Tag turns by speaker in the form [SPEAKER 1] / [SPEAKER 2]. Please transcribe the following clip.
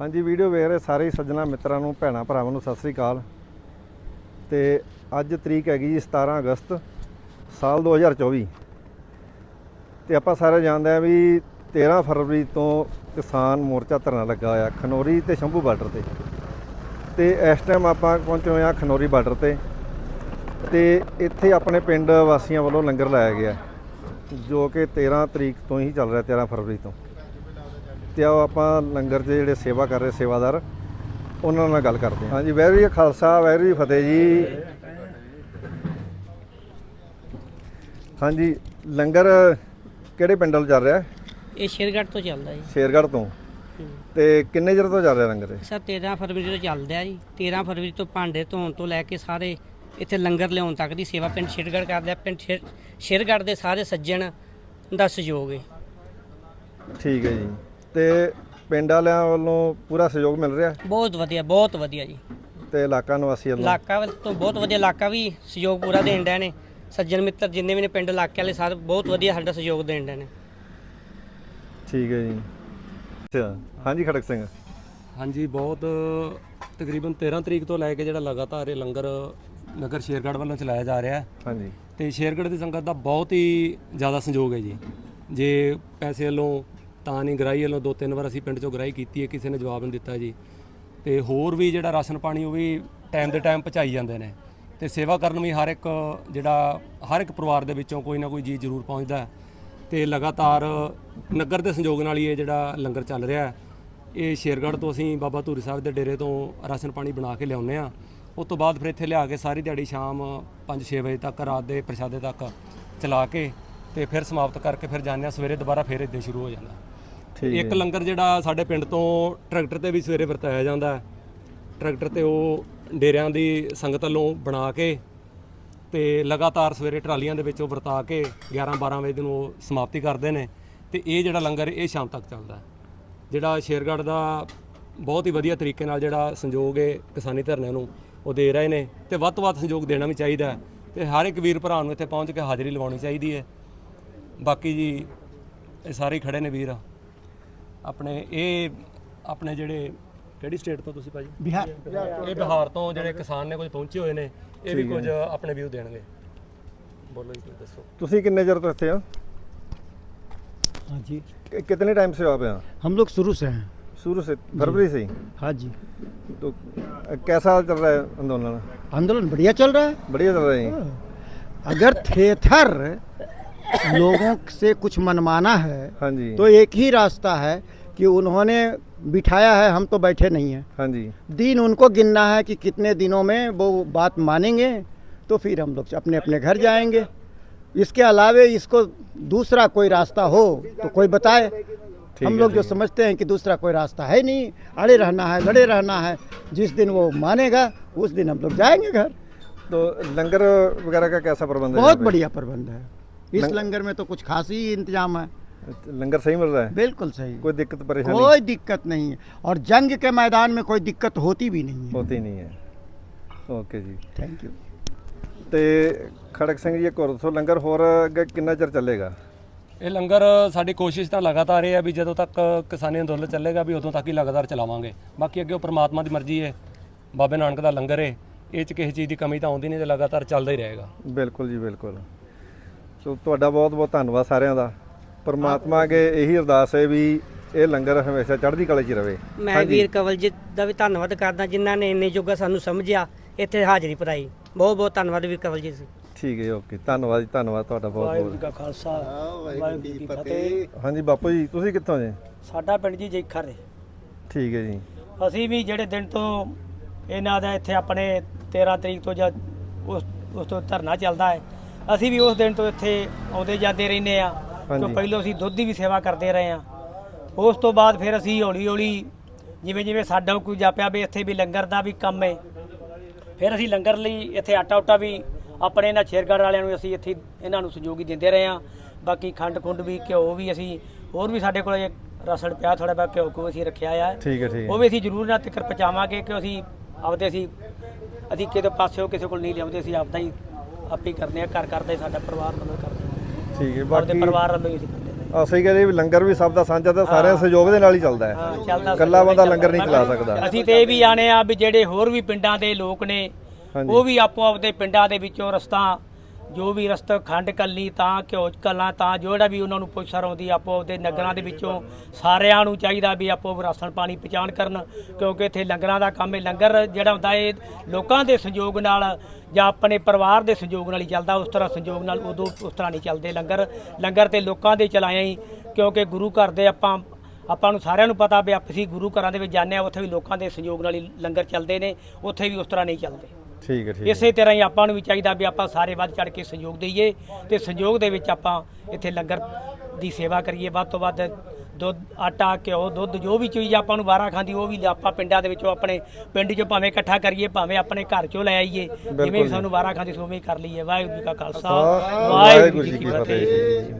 [SPEAKER 1] ਹਾਂਜੀ, ਵੀਡੀਓ ਵੇਖ ਰਹੇ ਸਾਰੇ ਸੱਜਣਾ ਮਿੱਤਰਾਂ ਨੂੰ, ਭੈਣਾ ਭਰਾਵਾਂ ਨੂੰ ਸਤਿ ਸ੍ਰੀ ਅਕਾਲ। ਤੇ ਅੱਜ ਤਰੀਕ ਹੈਗੀ ਜੀ 17 ਅਗਸਤ ਸਾਲ 2024 ਤੇ ਆਪਾਂ ਸਾਰੇ ਜਾਣਦੇ ਆ ਵੀ 13 ਫਰਵਰੀ ਤੋਂ ਕਿਸਾਨ ਮੋਰਚਾ ਧਰਨਾ ਲੱਗਾ ਹੋਇਆ ਖਨੌਰੀ ਤੇ ਸ਼ੰਭੂ ਬਾਰਡਰ ਤੇ। ਤੇ ਇਸ ਟਾਈਮ ਆਪਾਂ ਪਹੁੰਚੇ ਹੋਏ ਆ ਖਨੌਰੀ ਬਾਰਡਰ ਤੇ। ਤੇ ਇੱਥੇ ਆਪਣੇ ਪਿੰਡ ਵਾਸੀਆਂ ਵੱਲੋਂ ਲੰਗਰ ਲਾਇਆ ਗਿਆ, ਜੋ ਕਿ 13 ਤਰੀਕ ਤੋਂ ਹੀ ਚੱਲ ਰਿਹਾ 13 ਫਰਵਰੀ ਤੋਂ। ਤੇ ਆਓ ਆਪਾਂ ਲੰਗਰ 'ਚ ਜਿਹੜੇ ਸੇਵਾ ਕਰ ਰਹੇ ਸੇਵਾਦਾਰ ਉਹਨਾਂ ਨਾਲ ਗੱਲ ਕਰਦੇ ਹਾਂ। ਹਾਂਜੀ ਵੈਰੀ ਜੀ ਖਾਲਸਾ ਵੈਰੀ ਜੀ ਫਤਿਹ ਜੀ। ਹਾਂਜੀ ਲੰਗਰ ਕਿਹੜੇ ਪਿੰਡ ਵੱਲ ਚੱਲ ਰਿਹਾ?
[SPEAKER 2] ਇਹ ਸ਼ੇਰਗੜ੍ਹ ਤੋਂ ਚੱਲਦਾ ਜੀ।
[SPEAKER 1] ਸ਼ੇਰਗੜ੍ਹ ਤੋਂ। ਤੇ ਕਿੰਨੇ ਚਿਰ ਤੋਂ ਚੱਲ ਰਿਹਾ ਲੰਗਰ ਇਹ?
[SPEAKER 2] ਸਰ 13 ਫਰਵਰੀ ਤੋਂ ਚੱਲਦਾ ਜੀ। 13 ਫਰਵਰੀ ਤੋਂ ਭਾਂਡੇ ਧੋਣ ਤੋਂ ਲੈ ਕੇ ਸਾਰੇ ਇੱਥੇ ਲੰਗਰ ਲਿਆਉਣ ਤੱਕ ਦੀ ਸੇਵਾ ਪਿੰਡ ਸ਼ੇਰਗੜ੍ਹ ਕਰਦਾ ਪਿੰਡ ਸ਼ੇਰ- ਸ਼ੇਰਗੜ੍ਹ ਦੇ ਸਾਰੇ ਸੱਜਣ ਦਾ ਸਹਿਯੋਗ ਹੈ।
[SPEAKER 1] ਠੀਕ ਹੈ ਜੀ। ਤੇ ਪਿੰਡ ਵਾਲਿਆਂ ਵੱਲੋਂ ਪੂਰਾ ਸਹਿਯੋਗ ਮਿਲ ਰਿਹਾ?
[SPEAKER 2] ਬਹੁਤ ਵਧੀਆ ਬਹੁਤ ਵਧੀਆ ਜੀ।
[SPEAKER 1] ਤੇ ਇਲਾਕਾ ਨਿਵਾਸੀ ਵੱਲੋਂ?
[SPEAKER 2] ਇਲਾਕਾ ਵੱਲ ਤੋਂ ਬਹੁਤ ਵਧੀਆ ਇਲਾਕਾ ਵੀ ਸਹਿਯੋਗ ਪੂਰਾ ਦੇਣ ਡਏ ਨੇ। ਸੱਜਣ ਮਿੱਤਰ ਜਿੰਨੇ ਵੀ ਨੇ ਪਿੰਡ ਇਲਾਕੇ ਵਾਲੇ ਸਾਰੇ ਬਹੁਤ ਵਧੀਆ ਸਾਡਾ ਸਹਿਯੋਗ ਦੇਣ ਡਏ ਨੇ।
[SPEAKER 1] ਠੀਕ ਹੈ ਜੀ। ਅੱਛਾ ਹਾਂਜੀ ਖੜਕ ਸਿੰਘ।
[SPEAKER 3] ਹਾਂਜੀ ਬਹੁਤ ਤਕਰੀਬਨ 13 ਤਰੀਕ ਤੋਂ ਲੈ ਕੇ ਜਿਹੜਾ ਲਗਾਤਾਰ ਇਹ ਲੰਗਰ ਨਗਰ ਸ਼ੇਰਗੜ੍ਹ ਵੱਲੋਂ ਚਲਾਇਆ ਜਾ ਰਿਹਾ ਹੈ।
[SPEAKER 1] ਹਾਂਜੀ।
[SPEAKER 3] ਤੇ ਸ਼ੇਰਗੜ੍ਹ ਦੀ ਸੰਗਤ ਦਾ ਬਹੁਤ ਹੀ ਜ਼ਿਆਦਾ ਸੰਯੋਗ ਹੈ ਜੀ। ਜੇ ਪੈਸੇ ਵੱਲੋਂ ਤਾਂ ਨਹੀਂ ਗਰਾਈ ਵੱਲੋਂ ਦੋ ਤਿੰਨ ਵਾਰ ਅਸੀਂ ਪਿੰਡ ਚੋਂ ਗਰਾਈ ਕੀਤੀ ਹੈ, ਕਿਸੇ ਨੇ ਜਵਾਬ ਨਹੀਂ ਦਿੱਤਾ ਜੀ। ਤੇ ਹੋਰ ਵੀ ਜਿਹੜਾ ਰਾਸ਼ਨ ਪਾਣੀ, ਉਹ ਵੀ ਟਾਈਮ ਦੇ ਟਾਈਮ ਪਹੁੰਚਾਈ ਜਾਂਦੇ ਨੇ। ਤੇ ਸੇਵਾ ਕਰਨ ਵੀ ਹਰ ਇੱਕ ਜਿਹੜਾ, ਹਰ ਇੱਕ ਪਰਿਵਾਰ ਦੇ ਵਿੱਚੋਂ ਕੋਈ ਨਾ ਕੋਈ ਜੀ ਜ਼ਰੂਰ ਪਹੁੰਚਦਾ ਹੈ। ਤੇ ਲਗਾਤਾਰ ਨਗਰ ਦੇ ਸੰਯੋਗ ਨਾਲ ਹੀ ਇਹ ਜਿਹੜਾ ਲੰਗਰ ਚੱਲ ਰਿਹਾ ਹੈ। ਇਹ ਸ਼ੇਰਗੜ੍ਹ ਤੋਂ ਅਸੀਂ ਬਾਬਾ ਧੂਰੀ ਸਾਹਿਬ ਦੇ ਡੇਰੇ ਤੋਂ ਰਾਸ਼ਨ ਪਾਣੀ ਬਣਾ ਕੇ ਲਿਆਉਂਦੇ ਆ ਉਸ ਤੋਂ ਬਾਅਦ ਫਿਰ ਇੱਥੇ ਲਿਆ ਕੇ ਸਾਰੀ ਦਿਹਾੜੀ ਸ਼ਾਮ 5-6 ਵਜੇ ਤੱਕ, ਰਾਤ ਦੇ ਪ੍ਰਸ਼ਾਦੇ ਤੱਕ ਚਲਾ ਕੇ ਤੇ ਫਿਰ ਸਮਾਪਤ ਕਰਕੇ ਫਿਰ ਜਾਂਦੇ ਆ ਸਵੇਰੇ ਦੁਬਾਰਾ ਫਿਰ ਇੱਦਾਂ ਸ਼ੁਰੂ ਹੋ ਜਾਂਦਾ। ਇੱਕ ਲੰਗਰ ਜਿਹੜਾ ਸਾਡੇ ਪਿੰਡ ਤੋਂ ਟਰੈਕਟਰ ਤੇ ਵੀ ਸਵੇਰੇ ਵਰਤਾਇਆ ਜਾਂਦਾ ਹੈ। ਟਰੈਕਟਰ ਤੇ ਉਹ ਡੇਰਿਆਂ ਦੀ ਸੰਗਤ ਵੱਲੋਂ ਬਣਾ ਕੇ ਤੇ ਲਗਾਤਾਰ ਸਵੇਰੇ ਟਰਾਲੀਆਂ ਦੇ ਵਿੱਚ ਉਹ ਵਰਤਾ ਕੇ 11-12 ਵਜੇ ਨੂੰ ਉਹ ਸਮਾਪਤੀ ਕਰਦੇ ਨੇ ਤੇ ਇਹ ਜਿਹੜਾ ਲੰਗਰ ਇਹ ਸ਼ਾਮ ਤੱਕ ਚੱਲਦਾ। ਜਿਹੜਾ ਸ਼ੇਰਗੜ੍ਹ ਦਾ ਬਹੁਤ ਹੀ ਵਧੀਆ ਤਰੀਕੇ ਨਾਲ ਜਿਹੜਾ ਸੰਯੋਗ ਹੈ ਕਿਸਾਨੀ ਧਰਨਿਆਂ ਨੂੰ ਉਹ ਦੇ ਰਹੇ ਨੇ ਤੇ ਵੱਧ ਤੋਂ ਵੱਧ ਸੰਯੋਗ ਦੇਣਾ ਵੀ ਚਾਹੀਦਾ ਹੈ ਤੇ ਹਰ ਇੱਕ ਵੀਰ ਭਰਾ ਨੂੰ ਇੱਥੇ ਪਹੁੰਚ ਕੇ ਹਾਜ਼ਰੀ ਲਵਾਉਣੀ ਚਾਹੀਦੀ ਹੈ। ਬਾਕੀ ਜੀ ਇਹ ਸਾਰੇ ਖੜੇ ਨੇ ਵੀਰ। ਆਪਣੇ ਇਹ ਆਪਣੇ ਜਿਹੜੇ ਕਿਹੜੀ ਸਟੇਟ ਤੋਂ ਤੁਸੀਂ ਭਾਜੀ
[SPEAKER 4] बिहार
[SPEAKER 3] ਇਹ ਬਿਹਾਰ ਤੋਂ ਜਿਹੜੇ ਕਿਸਾਨ ਨੇ ਕੁਝ ਪਹੁੰਚੇ ਹੋਏ ਨੇ ਇਹ ਵੀ ਕੁਝ ਆਪਣੇ ਵਿਊ ਦੇਣਗੇ ਬੋਲੋ ਜੀ ਕੁਝ ਦੱਸੋ
[SPEAKER 1] ਤੁਸੀਂ ਕਿੰਨੇ ਚਿਰ ਤੋਂ ਇੱਥੇ ਆ
[SPEAKER 4] हाँ जी
[SPEAKER 1] कि- कितने टाइम से हो आप यहाँ
[SPEAKER 4] हम लोग शुरू से हैं
[SPEAKER 1] शुरू से फरवरी से ही
[SPEAKER 4] हाँ जी
[SPEAKER 1] तो अ, कैसा चल रहा है आंदोलन
[SPEAKER 4] आंदोलन बढ़िया चल रहा है
[SPEAKER 1] बढ़िया चल रहा है जी
[SPEAKER 4] अगर थेथर लोगों से कुछ मनमाना है
[SPEAKER 1] हाँ जी।
[SPEAKER 4] तो एक ही रास्ता है कि उन्होंने बिठाया है हम तो बैठे नहीं हैं।
[SPEAKER 1] हाँ जी।
[SPEAKER 4] दिन उनको गिनना है कि कितने दिनों में वो बात मानेंगे तो फिर हम लोग अपने अपने घर जाएँगे। इसके अलावे इसको दूसरा कोई रास्ता हो तो कोई बताए। हम लोग जो समझते हैं कि दूसरा कोई रास्ता है नहीं अड़े रहना है लड़े रहना है जिस दिन वो मानेगा उस दिन हम लोग जाएँगे घर।
[SPEAKER 1] तो लंगर वगैरह का कैसा प्रबंध है
[SPEAKER 4] बहुत बढ़िया प्रबंध है। इस
[SPEAKER 1] लंग-
[SPEAKER 4] लंगर में तो कुछ खास ही इंतजाम है
[SPEAKER 1] लंगर सही मिल रहा है
[SPEAKER 4] बिल्कुल सही
[SPEAKER 1] कोई दिक्कत परेशानी
[SPEAKER 4] कोई दिक्कत नहीं है और जंग के मैदान में कोई दिक्कत होती भी नहीं है
[SPEAKER 1] होती नहीं है ਓਕੇ ਜੀ
[SPEAKER 4] थैंक यू
[SPEAKER 1] ਤੇ ਖੜਕ ਸਿੰਘ ਜੀ ਇੱਕ ਹੋਰ ਦੱਸੋ ਲੰਗਰ ਹੋਰ ਅੱਗੇ ਕਿੰਨਾ ਚਿਰ ਚੱਲੇਗਾ
[SPEAKER 3] ਇਹ ਲੰਗਰ ਸਾਡੀ ਕੋਸ਼ਿਸ਼ ਤਾਂ ਲਗਾਤਾਰ ਇਹ ਹੈ ਵੀ ਜਦੋਂ ਤੱਕ ਕਿਸਾਨੀ ਅੰਦੋਲਨ ਚੱਲੇਗਾ ਵੀ ਉਦੋਂ ਤੱਕ ਹੀ ਲਗਾਤਾਰ ਚਲਾਵਾਂਗੇ ਬਾਕੀ ਅੱਗੇ ਉਹ ਪ੍ਰਮਾਤਮਾ ਦੀ ਮਰਜ਼ੀ ਹੈ ਬਾਬੇ ਨਾਨਕ ਦਾ ਲੰਗਰ ਹੈ ਇਹ ਚ ਕਿਸੇ ਚੀਜ਼ ਦੀ ਕਮੀ ਤਾਂ ਆਉਂਦੀ ਨਹੀਂ ਤੇ ਲਗਾਤਾਰ ਚੱਲਦਾ ਹੀ ਰਹੇਗਾ
[SPEAKER 1] ਬਿਲਕੁਲ ਜੀ ਬਿਲਕੁਲ ਸੋ ਤੁਹਾਡਾ ਬਹੁਤ ਬਹੁਤ ਧੰਨਵਾਦ ਸਾਰਿਆਂ ਦਾ। ਪਰਮਾਤਮਾ ਅਗੇ ਇਹੀ ਅਰਦਾਸ ਹੈ ਵੀ ਇਹ ਲੰਗਰ ਹਮੇਸ਼ਾ ਚੜ੍ਹਦੀ ਕਲਾ 'ਚ ਰਵੇ।
[SPEAKER 2] ਮੈਂ ਵੀਰ ਕਵਲਜੀਤ ਦਾ ਵੀ ਧੰਨਵਾਦ ਕਰਦਾ ਜਿਨ੍ਹਾਂ ਨੇ ਇੰਨੇ ਜੋਗਾ ਸਾਨੂੰ ਸਮਝਿਆ ਇੱਥੇ ਹਾਜ਼ਰੀ ਭਰਾਈ ਬਹੁਤ ਬਹੁਤ ਧੰਨਵਾਦ ਵੀਰ ਕਵਲਜੀਤ ਜੀ।
[SPEAKER 1] ਠੀਕ ਹੈ ਜੀ, ਓਕੇ। ਧੰਨਵਾਦ ਜੀ ਧੰਨਵਾਦ ਤੁਹਾਡਾ ਬਹੁਤ ਬਹੁਤ।
[SPEAKER 5] ਦਾ ਖਾਲਸਾ ਵਾਹਿਗੁਰੂ ਜੀ ਕੀ ਫਤਿਹ।
[SPEAKER 1] ਹਾਂਜੀ ਬਾਪੂ ਜੀ ਤੁਸੀਂ ਕਿੱਥੋਂ ਜੀ?
[SPEAKER 5] ਸਾਡਾ ਪਿੰਡ ਜੀ ਜੇਖਰ ਹੈ
[SPEAKER 1] ਠੀਕ ਹੈ ਜੀ।
[SPEAKER 5] ਅਸੀਂ ਵੀ ਜਿਹੜੇ ਦਿਨ ਤੋਂ ਇਹਨਾਂ ਦਾ ਇੱਥੇ ਆਪਣੇ 13 ਤਰੀਕ ਤੋਂ ਜਦ ਉਸ ਉਸ ਤੋਂ ਧਰਨਾ ਚੱਲਦਾ ਹੈ ਅਸੀਂ ਵੀ ਉਸ ਦਿਨ ਤੋਂ ਇੱਥੇ ਆਉਂਦੇ ਜਾਂਦੇ ਰਹਿੰਦੇ ਆ
[SPEAKER 1] ਹਾਂਜੀ।
[SPEAKER 5] ਤੋਂ ਪਹਿਲਾਂ ਅਸੀਂ ਦੁੱਧ ਦੀ ਵੀ ਸੇਵਾ ਕਰਦੇ ਰਹੇ ਆ ਉਸ ਤੋਂ ਬਾਅਦ ਫਿਰ ਅਸੀਂ ਹੌਲੀ ਹੌਲੀ ਜਿਵੇਂ ਜਿਵੇਂ ਸਾਡਾ ਕੋਈ ਜਾਪਿਆ ਵੀ ਇੱਥੇ ਵੀ ਲੰਗਰ ਦਾ ਵੀ ਕੰਮ ਹੈ ਫਿਰ ਅਸੀਂ ਲੰਗਰ ਲਈ ਇੱਥੇ ਆਟਾ ਉਟਾ ਵੀ ਆਪਣੇ ਇਹਨਾਂ ਸ਼ੇਰਗੜ੍ਹ ਵਾਲਿਆਂ ਨੂੰ ਅਸੀਂ ਇੱਥੇ ਇਹਨਾਂ ਨੂੰ ਸਹਿਯੋਗ ਹੀ ਦਿੰਦੇ ਰਹੇ ਆ ਬਾਕੀ ਖੰਡ ਖੁੰਡ ਵੀ ਘਿਓ ਵੀ ਅਸੀਂ ਹੋਰ ਵੀ ਸਾਡੇ ਕੋਲ ਰਸੜ ਪਿਆ ਥੋੜਾ ਬਹੁਤ ਘਿਓ ਕੋ ਅਸੀਂ ਰੱਖਿਆ ਆ।
[SPEAKER 1] ਠੀਕ ਹੈ ਠੀਕ
[SPEAKER 5] ਉਹ
[SPEAKER 1] ਹੈ
[SPEAKER 5] ਵੀ ਅਸੀਂ ਜ਼ਰੂਰ ਨਾ ਤਿੱਕਰ ਪਹੁੰਚਾਵਾਂਗੇ ਕਿ ਅਸੀਂ ਆਪਦੇ ਅਸੀਂ ਅਸੀਂ ਕਿਤੇ ਪਾਸਿਓ ਕਿਸੇ ਕੋਲ ਨਹੀਂ ਲਿਆਉਂਦੇ ਅਸੀਂ ਆਪਦਾ ਹੀ ਆਪੇ ਕਰਦੇ ਆ ਘਰ ਕਰਦੇ ਸਾਡਾ ਪਰਿਵਾਰ ਵੱਲੋਂ ਕਰਦੇ।
[SPEAKER 1] ਠੀਕ ਹੈ
[SPEAKER 5] ਆਪਦੇ
[SPEAKER 1] ਬਾਕੀ
[SPEAKER 5] ਪਰਿਵਾਰ ਵੱਲੋਂ ਹੀ ਅਸੀਂ ਕਰਦੇ ਹਾਂ
[SPEAKER 1] ਅਸੀਂ ਕਹਿੰਦੇ ਵੀ ਲੰਗਰ ਵੀ ਸਭ ਦਾ ਸਾਂਝਾ ਤੇ ਸਾਰਿਆਂ ਦੇ ਸਹਿਯੋਗ ਦੇ ਨਾਲ ਹੀ ਚੱਲਦਾ ਹੈ।
[SPEAKER 5] ਹਾਂ, ਚੱਲਦਾ
[SPEAKER 1] ਇਕੱਲਾ ਬੰਦਾ ਲੰਗਰ ਨਹੀਂ ਚਲਾ ਸਕਦਾ।
[SPEAKER 5] ਅਸੀਂ ਤੇ ਇਹ ਵੀ ਆਣੇ ਆ ਵੀ ਜਿਹੜੇ ਹੋਰ ਵੀ ਪਿੰਡਾਂ ਦੇ ਲੋਕ ਨੇ
[SPEAKER 1] ਹਾਂਜੀ।
[SPEAKER 5] ਉਹ ਵੀ ਆਪੋ ਆਪਦੇ ਪਿੰਡਾਂ ਦੇ ਵਿੱਚੋਂ ਰਸਤਾ ਜੋ ਵੀ ਰਸਤਾ ਖੰਡ ਕੱਲੀ ਤਾਂ ਘਿਓ ਕੱਲਾ ਤਾਂ ਜਿਹੜਾ ਵੀ ਉਹਨਾਂ ਨੂੰ ਪੁੱਛਰ ਆਉਂਦੀ ਆਪੋ ਆਪਦੇ ਨਗਰਾਂ ਦੇ ਵਿੱਚੋਂ ਸਾਰਿਆਂ ਨੂੰ ਚਾਹੀਦਾ ਵੀ ਆਪੋ ਰਾਸ਼ਨ ਪਾਣੀ ਪਹੁੰਚਾਣ ਕਰਨ ਕਿਉਂਕਿ ਇੱਥੇ ਲੰਗਰਾਂ ਦਾ ਕੰਮ ਹੈ। ਲੰਗਰ ਜਿਹੜਾ ਹੁੰਦਾ ਇਹ ਲੋਕਾਂ ਦੇ ਸੰਯੋਗ ਨਾਲ ਜਾਂ ਆਪਣੇ ਪਰਿਵਾਰ ਦੇ ਸੰਯੋਗ ਨਾਲ ਹੀ ਚੱਲਦਾ ਉਸ ਤਰ੍ਹਾਂ ਸੰਯੋਗ ਨਾਲ ਉਦੋਂ ਉਸ ਤਰ੍ਹਾਂ ਨਹੀਂ ਚੱਲਦੇ ਲੰਗਰ। ਲੰਗਰ ਤੇ ਲੋਕਾਂ ਦੇ ਚਲਾਇਆ ਹੀ ਕਿਉਂਕਿ ਗੁਰੂ ਘਰ ਦੇ ਆਪਾਂ ਆਪਾਂ ਨੂੰ ਸਾਰਿਆਂ ਨੂੰ ਪਤਾ ਵੀ ਆਪ- ਅਸੀਂ ਗੁਰੂ ਘਰਾਂ ਦੇ ਵਿੱਚ ਜਾਂਦੇ ਆ ਉੱਥੇ ਵੀ ਲੋਕਾਂ ਦੇ ਸੰਯੋਗ ਨਾਲ ਹੀ ਲੰਗਰ ਚੱਲਦੇ ਨੇ ਉੱਥੇ ਵੀ ਉਸ ਤਰ੍ਹਾਂ ਨਹੀਂ ਚੱਲਦੇ।
[SPEAKER 1] ਠੀਕ ਹੈ ਠੀਕ
[SPEAKER 5] ਇਸੇ ਤਰ੍ਹਾਂ ਹੀ ਆਪਾਂ ਨੂੰ ਵੀ ਚਾਹੀਦਾ ਵੀ ਆਪਾਂ ਸਾਰੇ ਵੱਧ ਚੜ ਕੇ ਸੰਯੋਗ ਦਈਏ ਤੇ ਸੰਯੋਗ ਦੇ ਵਿੱਚ ਆਪਾਂ ਇੱਥੇ ਲੰਗਰ ਦੀ ਸੇਵਾ ਕਰੀਏ। ਵੱਧ ਤੋਂ ਵੱਧ ਦੁੱਧ ਆਟਾ ਘਿਓ ਦੁੱਧ ਜੋ ਵੀ ਚੀਜ਼ ਆਪਾਂ ਨੂੰ ਵਾਰਾ ਖਾਂਦੀ ਉਹ ਵੀ ਆਪਾਂ ਪਿੰਡਾਂ ਦੇ ਵਿੱਚੋਂ ਆਪਣੇ ਪਿੰਡ 'ਚੋਂ ਭਾਵੇਂ ਇਕੱਠਾ ਕਰੀਏ ਭਾਵੇਂ ਆਪਣੇ ਘਰ 'ਚੋਂ ਲੈ ਆਈਏ ਜਿਵੇਂ ਵੀ ਸਾਨੂੰ ਵਾਰਾ ਖਾਂਦੀ ਸੀ ਉਵੇਂ ਹੀ ਕਰ ਲਈਏ। ਵਾਹਿਗੁਰੂ ਜੀ ਕਾ ਖਾਲਸਾ
[SPEAKER 1] ਵਾਹਿਗੁਰੂ ਜੀ ਕੀ ਫਤਿਹ।